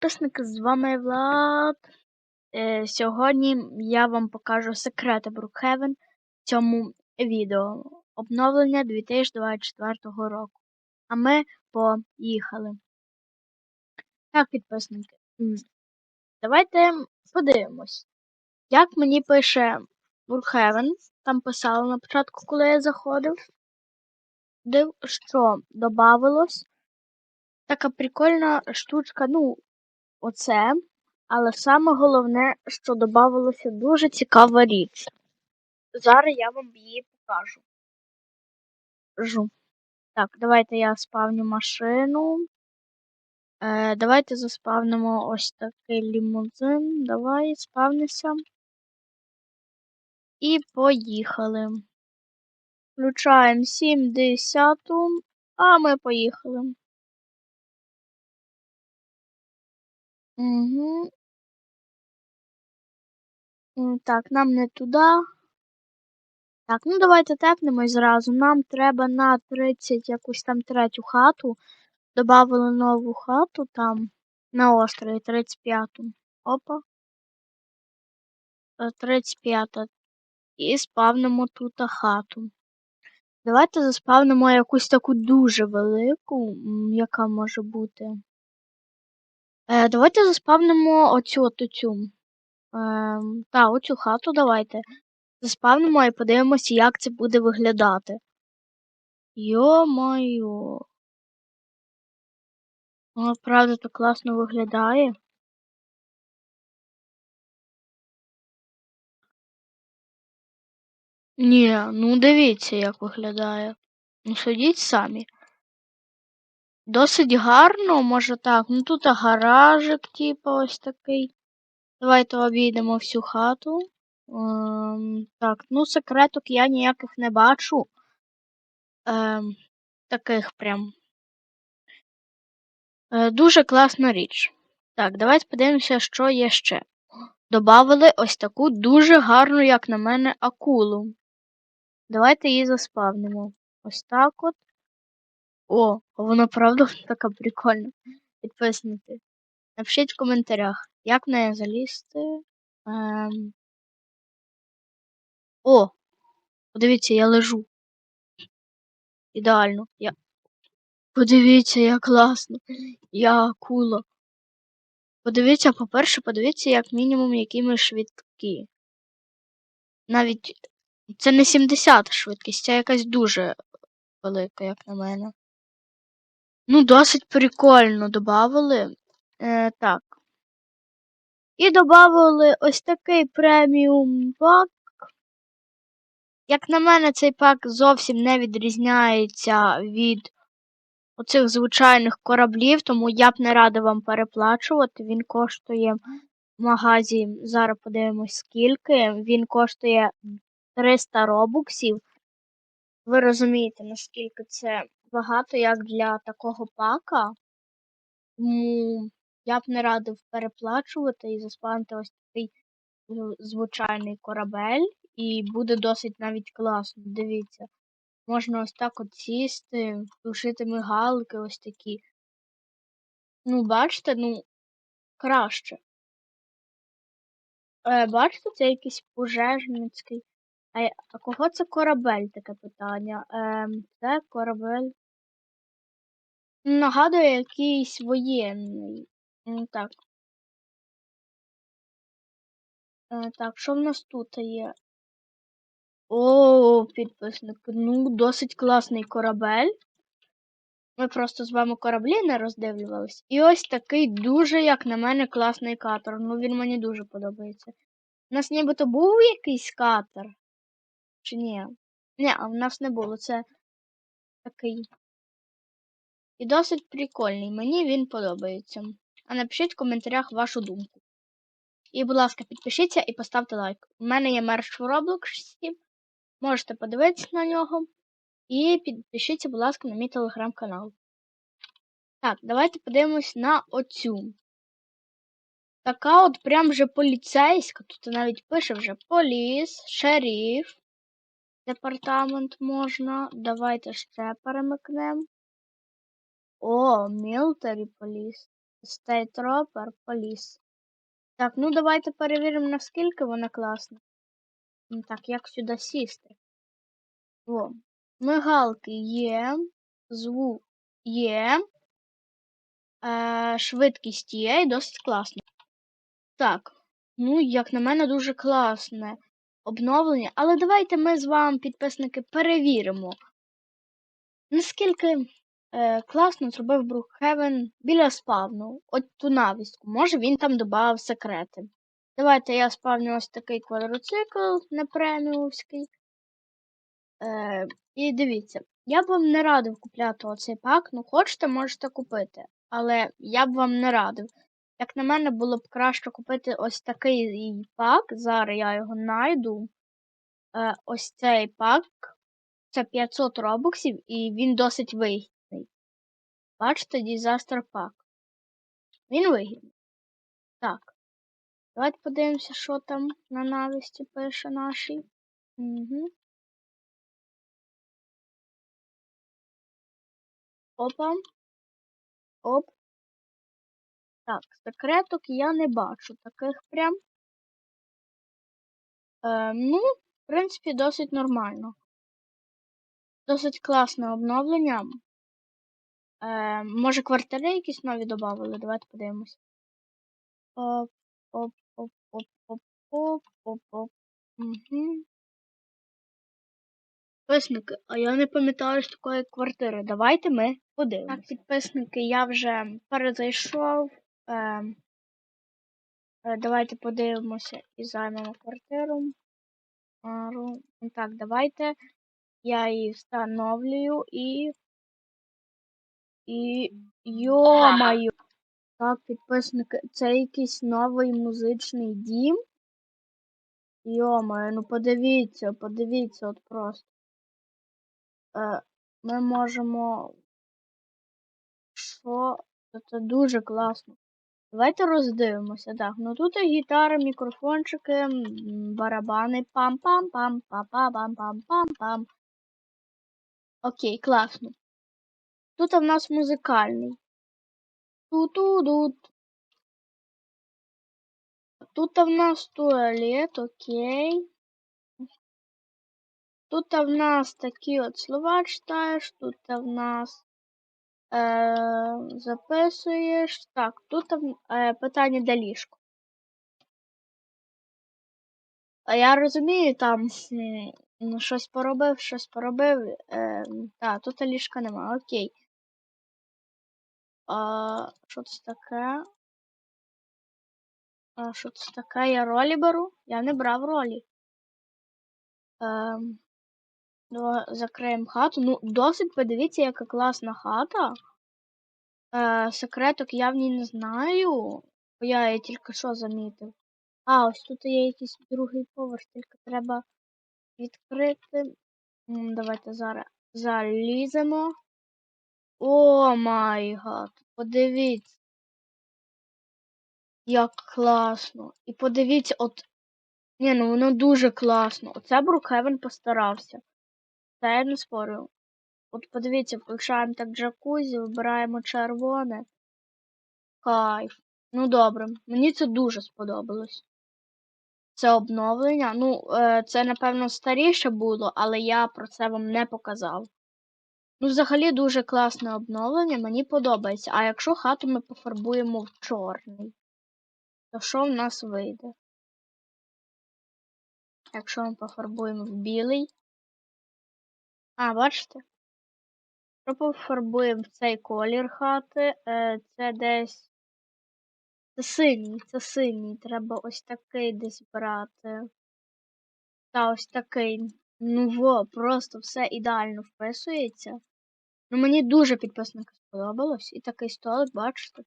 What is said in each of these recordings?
підписники, з вами Влад. Е, сьогодні я вам покажу секрети Brookhaven в цьому відео. Обновлення 2024 року. А ми поїхали. Так, підписники. Давайте подивимось. Як мені пише Brookhaven, там писало на початку, коли я заходив, див, що додавалось. Така прикольна штучка, ну, оце. Але саме головне, що додавалося дуже цікава річ. Зараз я вам її покажу. Жу. Так, давайте я спавню машину. Е, давайте заспавнимо ось такий лімузин. Давай, спавнися. І поїхали. Включаємо 70, а ми поїхали. Угу. Так, нам не туди. Так, ну давайте тепнемось зразу. Нам треба на 30 якусь там третю хату. Добавили нову хату там на острові 35-ту. Опа. 35-та. І спавнимо тут хату. Давайте заспавнимо якусь таку дуже велику, яка може бути. Е, Давайте заспавнимо оцю от оцю. Е, та, оцю хату давайте. Заспавнимо і подивимося, як це буде виглядати. Йо-майо. Воно правда так класно виглядає. Ні, ну дивіться, як виглядає. Ну, судіть самі. Досить гарно, може так. Ну тут гаражик, типу, ось такий. Давайте обійдемо всю хату. Ем, так, ну секреток я ніяких не бачу. Ем, таких прям. Е, дуже класна річ. Так, давайте подивимося, що є ще. Добавили ось таку дуже гарну, як на мене, акулу. Давайте її заспавнимо. Ось так от. О, вона правда така прикольна. Підписники. Напишіть в коментарях, як в неї залізти. Ем... О! Подивіться, я лежу. Ідеально. Я... Подивіться, як класно. Я акула. Подивіться, по-перше, подивіться, як мінімум, які ми швидкі. Навіть це не 70 швидкість, це якась дуже велика, як на мене. Ну, досить прикольно додавали. Е, Так. І додавали ось такий преміум пак. Як на мене, цей пак зовсім не відрізняється від оцих звичайних кораблів, тому я б не рада вам переплачувати. Він коштує в магазі, зараз подивимось скільки. Він коштує 300 робуксів. Ви розумієте, наскільки це багато як для такого пака. Тому я б не радив переплачувати і заспавнити ось такий звичайний корабель. І буде досить навіть класно. Дивіться. Можна ось так от сісти, включити мигалки ось такі. Ну, бачите, ну, краще. Е, Бачите, це якийсь пожежницький. А, а кого це корабель таке питання? Е, Це корабель. Нагадує якийсь воєнний. Так. Е, Так, що в нас тут є? О, підписник. Ну, досить класний корабель. Ми просто з вами кораблі не роздивлювались. І ось такий дуже, як на мене, класний катер. Ну, він мені дуже подобається. У нас нібито був якийсь катер? Чи ні? Ні, а в нас не було. Це такий. І досить прикольний. Мені він подобається. А напишіть в коментарях вашу думку. І, будь ласка, підпишіться і поставте лайк. У мене є мерч в Роблоксі. Можете подивитися на нього. І підпишіться, будь ласка, на мій телеграм-канал. Так, давайте подивимось на оцю. Така от прям вже поліцейська. Тут навіть пише вже поліс, шериф. Департамент можна. Давайте ще перемикнемо. О, мілтарі поліс. Trooper Police. Так, ну давайте перевіримо, наскільки вона класна. Так, як сюди сісти? О, мигалки є, звук є, е, швидкість є і досить класно. Так, ну, як на мене, дуже класне обновлення. Але давайте ми з вами, підписники, перевіримо, наскільки е, класно зробив Брукхевен біля спавну. От ту навістку. Може він там додав секрети. Давайте я спавню ось такий квадроцикл не преміумський. Е, і дивіться, я б вам не радив купляти оцей пак. Ну, хочете, можете купити. Але я б вам не радив. Як на мене, було б краще купити ось такий пак. Зараз я його знайду. Е, ось цей пак. Це 500 робоксів і він досить вигідний. Бачите, Disaster Pack. Він вигідний. Так. Давайте подивимося, що там на навісті пише нашій. Угу. Опа. Оп. Так, секреток я не бачу таких прям. Е, ну, в принципі, досить нормально. Досить класне обновлення. Е, може, квартири якісь нові додали? Давайте подивимось. Оп, оп, оп, оп, оп, оп, оп, оп. Угу. Підписники, а я не пам'ятаю з такої квартири. Давайте ми подивимось. Так, підписники, я вже перезайшов. Е, е, давайте подивимося і займемо квартиру. Так, давайте. Я її встановлюю і. І. Йо-маю. Так, підписники, це якийсь новий музичний дім. Йо-моє, ну подивіться, подивіться от просто. Е, ми можемо. Що? Це дуже класно. Давайте роздивимося. Так, ну тут і гітари, мікрофончики, барабани, пам-пам-пам, па-па-пам-пам-пам-пам. Окей, класно. Тут в нас музикальний. Ту-ту-дут. Тут в нас туалет, окей. Тут в нас такі от слова читаєш, тут в нас е, записуєш. Так, тут е, питання де ліжко. А я розумію, там ну, щось поробив, щось поробив. Е, так, тут ліжка нема, окей. А, що це таке? А, що це таке? Я ролі беру? Я не брав ролі. Ем, закриємо хату. Ну, досить подивіться, яка класна хата. Е, секреток я в ній не знаю. бо Я її тільки що замітив. А, ось тут є якийсь другий поверх, тільки треба відкрити. Давайте зараз заліземо. О май гад, подивіться. Як класно. І подивіться, от. Ні, ну воно дуже класно. Оце Брукхевен постарався. Це я не спорю. От подивіться, включаємо так джакузі, вибираємо червоне. Кайф. Ну добре, мені це дуже сподобалось. Це обновлення. Ну, е, це, напевно, старіше було, але я про це вам не показав. Ну, взагалі дуже класне обновлення, мені подобається. А якщо хату ми пофарбуємо в чорний, то що в нас вийде? Якщо ми пофарбуємо в білий. А, бачите? Якщо пофарбуємо в цей колір хати, е, це десь. Це синій, це синій. Треба ось такий десь брати. Та ось такий. Ну во, просто все ідеально вписується. Ну мені дуже підписники сподобалось. І такий столик, бачите.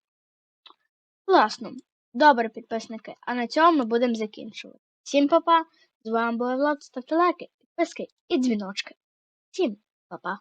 Класно. Добре, підписники. А на цьому ми будемо закінчувати. Всім па-па. З вами була Влад. Ставте лайки, підписки і дзвіночки. Всім па-па.